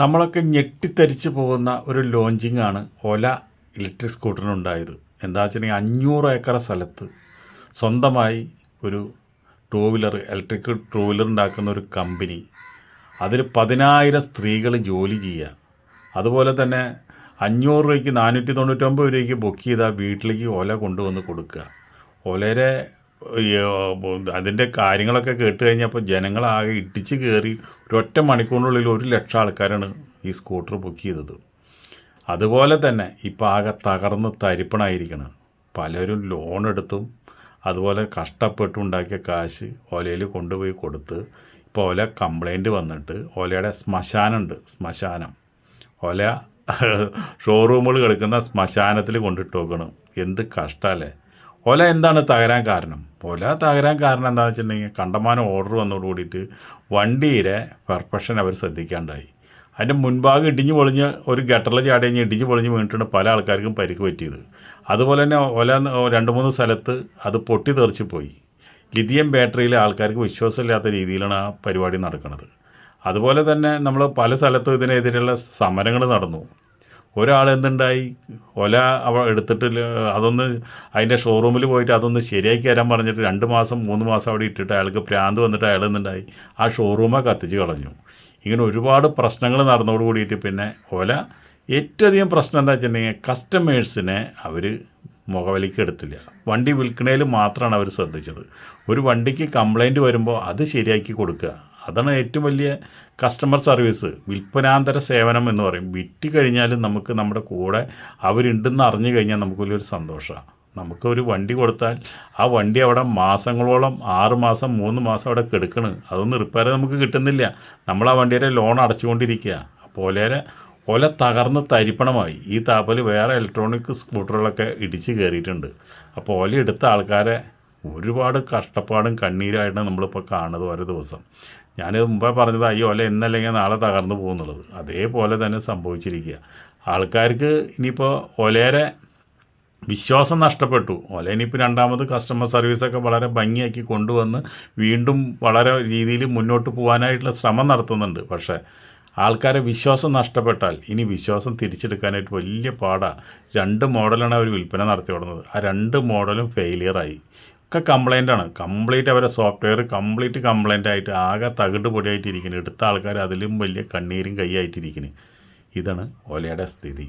നമ്മളൊക്കെ ഞെട്ടിത്തരിച്ച് പോകുന്ന ഒരു ലോഞ്ചിങ് ആണ് ഓല ഇലക്ട്രിക് സ്കൂട്ടറിനുണ്ടായത്. എന്താ വെച്ചിട്ടുണ്ടെങ്കിൽ അഞ്ഞൂറ് ഏക്കർ സ്ഥലത്ത് സ്വന്തമായി ഒരു two wheeler electric two wheeler ഉണ്ടാക്കുന്ന ഒരു കമ്പനി. അതിൽ പതിനായിരം സ്ത്രീകൾ ജോലി ചെയ്യുക. അതുപോലെ തന്നെ അഞ്ഞൂറ് രൂപയ്ക്ക് നാനൂറ്റി തൊണ്ണൂറ്റൊമ്പത് രൂപയ്ക്ക് ബുക്ക് ചെയ്താൽ വീട്ടിലേക്ക് ഓല കൊണ്ടുവന്ന് കൊടുക്കുക. ഓലയുടെ അതിന്റെ കാര്യങ്ങളൊക്കെ കേട്ട് കഴിഞ്ഞപ്പോൾ ജനങ്ങളാകെ ഇട്ടിച്ച് കയറി ഒരൊറ്റ മണിക്കൂറിനുള്ളിൽ ഒരു ലക്ഷം ആൾക്കാരാണ് ഈ സ്കൂട്ടർ ബുക്ക് ചെയ്തത്. അതുപോലെ തന്നെ ഇപ്പം ആകെ തകർന്ന് തരിപ്പണായിരിക്കണം. പലരും ലോൺ എടുത്തും അതുപോലെ കഷ്ടപ്പെട്ടുണ്ടാക്കിയ കാശ് ഓലയിൽ കൊണ്ടുപോയി കൊടുത്ത് ഇപ്പോൾ ഓല കംപ്ലൈന്റ് വന്നിട്ട് ഓലയുടെ ശ്മശാനമുണ്ട് ശ്മശാനം. ഓല ഷോറൂമുകൾ കിടക്കുന്ന ശ്മശാനത്തിൽ കൊണ്ടിട്ട് നോക്കണം എന്ത് കഷ്ടമല്ലേ ഓല എന്താണ് തകരാൻ കാരണം? ഓല തകരാൻ കാരണം എന്താണെന്ന് വെച്ചിട്ടുണ്ടെങ്കിൽ കണ്ടമാനം ഓർഡർ വന്നതോട് കൂടിയിട്ട് വണ്ടിയിലെ പെർഫെക്ഷൻ അവർ ശ്രദ്ധിക്കാണ്ടായി. അതിന്റെ മുൻഭാഗം ഇടിഞ്ഞു പൊളിഞ്ഞ് ഒരു ഗട്ടറിൽ ചാടി കഴിഞ്ഞ് ഇടിഞ്ഞു പൊളിഞ്ഞ് വീണിട്ടാണ് പല ആൾക്കാർക്കും പരിക്ക് പറ്റിയത്. അതുപോലെ തന്നെ ഓല രണ്ട് മൂന്ന് സ്ഥലത്ത് അത് പൊട്ടി തെറിച്ച് പോയി. ലിഥിയം ബാറ്ററിയിൽ ആൾക്കാർക്ക് വിശ്വാസമില്ലാത്ത രീതിയിലാണ് ആ പരിപാടി നടക്കുന്നത് അതുപോലെ തന്നെ നമ്മൾ പല സ്ഥലത്തും ഇതിനെതിരെയുള്ള സമരങ്ങൾ നടന്നു. ഒരാൾ എന്തുണ്ടായി? ഒല അവ എടുത്തിട്ട് അതൊന്ന് അതിന്റെ ഷോറൂമിൽ പോയിട്ട് അതൊന്ന് ശരിയാക്കി തരാൻ പറഞ്ഞിട്ട് രണ്ട് മാസം മൂന്ന് മാസം അവിടെ ഇട്ടിട്ട് അയാൾക്ക് ഭ്രാന്ത് വന്നിട്ട് അയാൾ എന്തുണ്ടായി? ആ ഷോറൂമെ കത്തിച്ച് കളഞ്ഞു. ഇങ്ങനെ ഒരുപാട് പ്രശ്നങ്ങൾ നടന്നോട് കൂടിയിട്ട് പിന്നെ ഒല ഏറ്റവും അധികം പ്രശ്നം എന്താ വെച്ചിട്ടുണ്ടെങ്കിൽ കസ്റ്റമേഴ്സിനെ അവർ മുഖവിലേക്ക് എടുത്തില്ല. വണ്ടി വിൽക്കണേൽ മാത്രമാണ് അവർ ശ്രദ്ധിച്ചത്. ഒരു വണ്ടിക്ക് കംപ്ലൈന്റ് വരുമ്പോൾ അത് ശരിയാക്കി കൊടുക്കുക. അതാണ് ഏറ്റവും വലിയ കസ്റ്റമർ സർവീസ് വിൽപ്പനാന്തര സേവനം എന്ന് പറയും. വിറ്റ് കഴിഞ്ഞാലും നമുക്ക് നമ്മുടെ കൂടെ അവരുണ്ടെന്ന് അറിഞ്ഞു കഴിഞ്ഞാൽ നമുക്ക് വലിയൊരു സന്തോഷമാണ് നമുക്കൊരു വണ്ടി കൊടുത്താൽ ആ വണ്ടി അവിടെ മാസങ്ങളോളം ആറ് മാസം മൂന്ന് മാസം അവിടെ കിടക്കണ്. അതൊന്നും റിപ്പയർ നമുക്ക് കിട്ടുന്നില്ല. നമ്മൾ ആ വണ്ടിയുടെ ലോൺ അടച്ചുകൊണ്ടിരിക്കുക. അപ്പോൾ പോലെ ഒല തകർന്ന് തരിപ്പണമായി. ഈ താപ്പൽ വേറെ ഇലക്ട്രോണിക് സ്കൂട്ടറുകളൊക്കെ ഇടിച്ച് കയറിയിട്ടുണ്ട് അപ്പോൾ ഓല എടുത്ത ആൾക്കാരെ ഒരുപാട് കഷ്ടപ്പാടും കണ്ണീരായിട്ടാണ് നമ്മളിപ്പോൾ കാണുന്നത് ഓരോ ദിവസം. ഞാൻ മുമ്പേ പറഞ്ഞത് അയ്യോ അല്ല എന്നല്ലെങ്കിൽ നാളെ തകർന്നു പോകുന്നുള്ളത് അതേപോലെ തന്നെ സംഭവിച്ചിരിക്കുക. ആൾക്കാർക്ക് ഇനിയിപ്പോൾ ഒലേരെ വിശ്വാസം നഷ്ടപ്പെട്ടു. ഓല ഇനിയിപ്പോൾ രണ്ടാമത് കസ്റ്റമർ സർവീസൊക്കെ വളരെ ഭംഗിയാക്കി കൊണ്ടുവന്ന് വീണ്ടും വളരെ രീതിയിൽ മുന്നോട്ട് പോകാനായിട്ടുള്ള ശ്രമം നടത്തുന്നുണ്ട്. പക്ഷേ ആൾക്കാരെ വിശ്വാസം നഷ്ടപ്പെട്ടാൽ ഇനി വിശ്വാസം തിരിച്ചെടുക്കാനായിട്ട് വലിയ പാടാണ് രണ്ട് മോഡലാണ് അവർ വിൽപ്പന നടത്തി തുടങ്ങുന്നത് ആ രണ്ട് മോഡലും ഫെയിലിയറായി ഒക്കെ കംപ്ലൈന്റ് ആണ്. കംപ്ലീറ്റ് അവരെ സോഫ്റ്റ്വെയർ കംപ്ലീറ്റ് കംപ്ലൈന്റ് ആയിട്ട് ആകെ തകിട് പൊടിയായിട്ടിരിക്കുന്നു എടുത്ത ആൾക്കാർ അതിലും വലിയ കണ്ണീരും കൈയായിട്ടിരിക്കുന്നു ഇതാണ് ഒലയുടെ സ്ഥിതി.